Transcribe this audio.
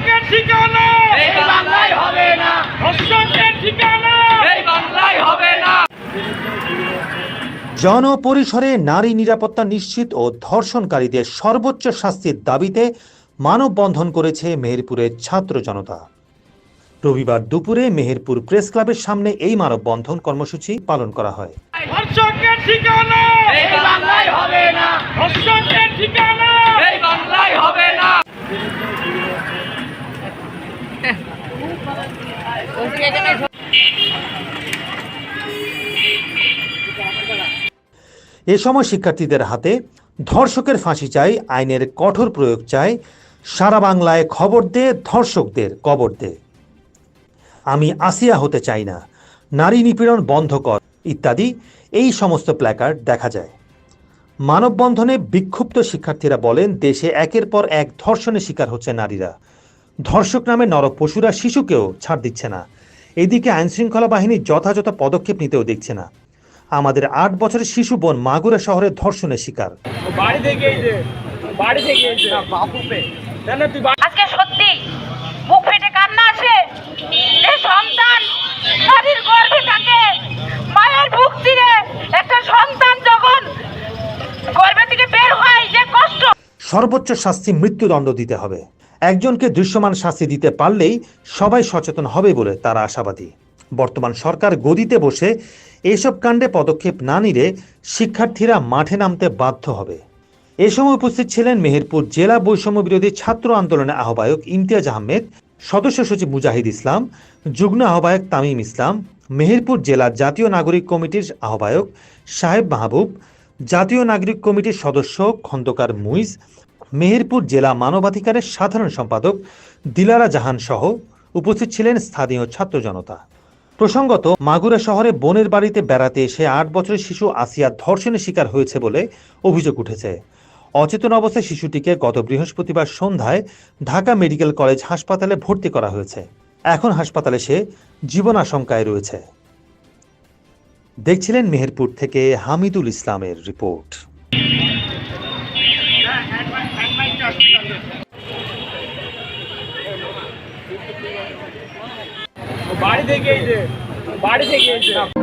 ধর্ষকের ঠিকানা। এই বাংলায় হবে না। ধর্ষকের ঠিকানা। এই বাংলায় হবে না। জনপরিসরে নারী নিরাপত্তা নিশ্চিত ও ধর্ষণকারীদের সর্বোচ্চ শাস্তির দাবিতে মানববন্ধন করেছে মেহেরপুরের ছাত্র জনতা। রবিবার দুপুরে মেহেরপুর প্রেস ক্লাবের সামনে এই মানববন্ধন কর্মসূচি পালন করা হয় ধর্ষকের ঠিকানা এই বাংলায় হবে না ধর্ষকের ঠিকানা এই বাংলায় হবে না এ সময় শিক্ষার্থীদের হাতে ধর্ষকের ফাঁসি চাই, আইনের কঠোর প্রয়োগ চাই, সারা বাংলায় খবর দে, ধর্ষকদের কবর দে। আমি আসিয়া হতে চাই না, নারী নিপীড়ন বন্ধ কর, ইত্যাদি, এই সমস্ত প্ল্যাকার্ড দেখা যায়। মানববন্ধনে বিক্ষুব্ধ শিক্ষার্থীরা বলেন, দেশে একের পর এক ধর্ষণের শিকার হচ্ছে নারীরা। ধর্ষক নামে নরপশুরা শিশুকেও ছাড় দিচ্ছে না। এদিকে আইনশৃঙ্খলা বাহিনী যথাযথ পদক্ষেপ নিতেও দেখছে না। আমাদের আট বছরের শিশু বোন মাগুরা শহরে ধর্ষণের শিকার। বাড়ি থেকে বাড়ি থেকে এই যে বাপুপে না তুই বাড়ি আজকে সত্যি বুক ফেটে কান্না আছে। যে সন্তান নারীর গর্ভে থাকে। মায়ের বুক চিরে একটা সন্তান যখন গর্ভে থেকে বের হয় যে কষ্ট। সর্বোচ্চ শাস্তি মৃত্যুদণ্ড দিতে হবে। একজনকে দৃশ্যমান শাস্তি দিতে পারলেই সবাই সচেতন হবে বলে তারা আশাবাদী। বর্তমান সরকার গদিতে বসে এসব কাণ্ডে পদক্ষেপ না নিলে শিক্ষার্থীরা মাঠে নামতে বাধ্য হবে। এ সময় উপস্থিত ছিলেন মেহেরপুর জেলা বৈষম্য বিরোধী ছাত্র আন্দোলনের আহ্বায়ক ইমতিয়াজ আহমেদ, সদস্য সচিব মুজাহিদ ইসলাম, যুগ্ম আহ্বায়ক তামিম ইসলাম, মেহেরপুর জেলা জাতীয় নাগরিক কমিটির আহ্বায়ক সাহেব মাহবুব, জাতীয় নাগরিক কমিটির সদস্য খন্দকার মুইজ মেহেরপুর জেলা মানবাধিকারের সাধারণ সম্পাদক দিলারা জাহান সহ উপস্থিত ছিলেন স্থানীয় ছাত্র জনতা। প্রসঙ্গত, মাগুরা শহরে বোনের বাড়িতে বেড়াতে এসে আট বছরের শিশু আসিয়া ধর্ষণের শিকার হয়েছে বলে অভিযোগ উঠেছে। অচেতন অবস্থায় শিশুটিকে গত বৃহস্পতিবার সন্ধ্যায় ঢাকা মেডিকেল কলেজ হাসপাতালে ভর্তি করা হয়েছে। এখন হাসপাতালে সে জীবন আশঙ্কায় রয়েছে। দেখছিলেন মেহেরপুর থেকে হামিদুল ইসলামের রিপোর্ট। বাড়ি থেকে বাড়ি থেকে